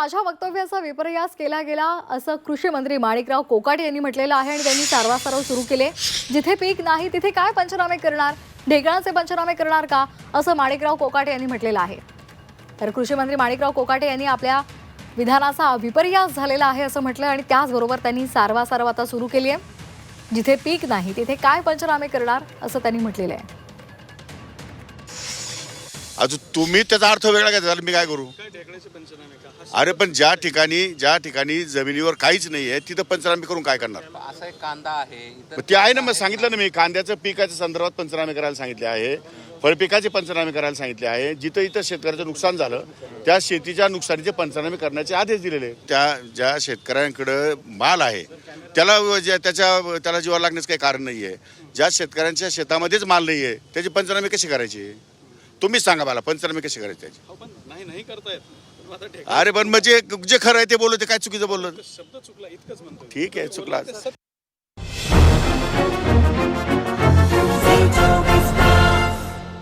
माझ्या वक्तव्याचा विपर्यास केला गेला असं कृषी मंत्री माणिकराव कोकाटे यांनी म्हटलेलं आहे आणि त्यांनी सारवा सारव सुरू केले. जिथे पीक नाही तिथे काय पंचनामे करणार? ढेकळाचे पंचनामे करणार का? असं माणिकराव कोकाटे यांनी म्हटलेलं आहे. तर कृषी मंत्री माणिकराव कोकाटे यांनी आपल्या विधानाचा विपर्यास झालेला आहे असं म्हटलं आणि त्याचबरोबर त्यांनी सारवा सारवा आता सुरू केली आहे. जिथे पीक नाही तिथे काय पंचनामे करणार असं त्यांनी म्हटलेलं आहे. अजून तुम्ही त्याचा अर्थ वेगळा काय झाला मी काय करू? अरे पण ज्या ठिकाणी ज्या ठिकाणी जमिनीवर काहीच नाही आहे तिथं पंचनामे करून काय करणार? असा एक कांदा आहे इतर मग ते आहे ना मग सांगितलं ना मी कांद्याचं पिकाच्या संदर्भात पंचनामे करायला सांगितले आहे. फळपिकाचे पंचनामे करायला सांगितले आहे. जिथं इथं शेतकऱ्याचं नुकसान झालं त्या शेतीच्या नुकसानीचे पंचनामे करण्याचे आदेश दिलेले आहेत. त्या ज्या शेतकऱ्यांकडं माल आहे त्याला व- ज्या- त्याच्या त्याला जीवा लागण्याचं काही कारण नाही आहे ज्या शेतकऱ्यांच्या शेतामध्येच माल नाही आहे त्याचे पंचनामे कसे करायचे? तुम्हीच सांगा मला पंचनामे कसे करायचे त्याचे? हो, पण नाही नाही करतायत. पण आता ठेका अरे पण म्हणजे जे खरं आहे ते बोललो ते काय चुकीचं बोललो? शब्द चुकला इतकंच म्हणतो ठीक आहे चुकला.